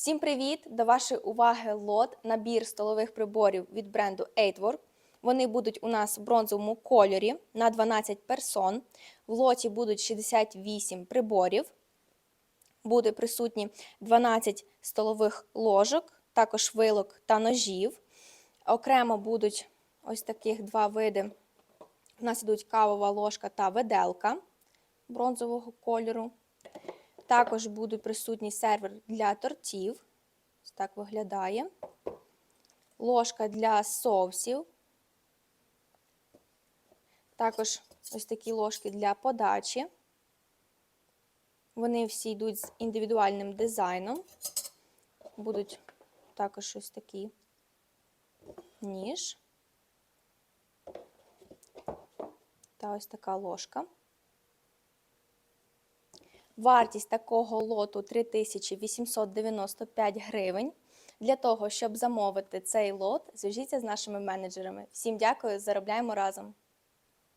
Всім привіт! До вашої уваги лот набір столових приборів від бренду Eightwork. Вони будуть у нас в бронзовому кольорі на 12 персон. В лоті будуть 68 приборів. Буде присутні 12 столових ложок, також вилок та ножів. Окремо будуть ось таких два види. У нас ідуть кавова ложка та виделка бронзового кольору. Також будуть присутній сервер для тортів. Ось так виглядає. Ложка для соусів. Також ось такі ложки для подачі. Вони всі йдуть з індивідуальним дизайном. Будуть також ось такі ніж. Та ось така ложка. Вартість такого лоту 3895 гривень. Для того, щоб замовити цей лот, зв'яжіться з нашими менеджерами. Всім дякую, заробляємо разом!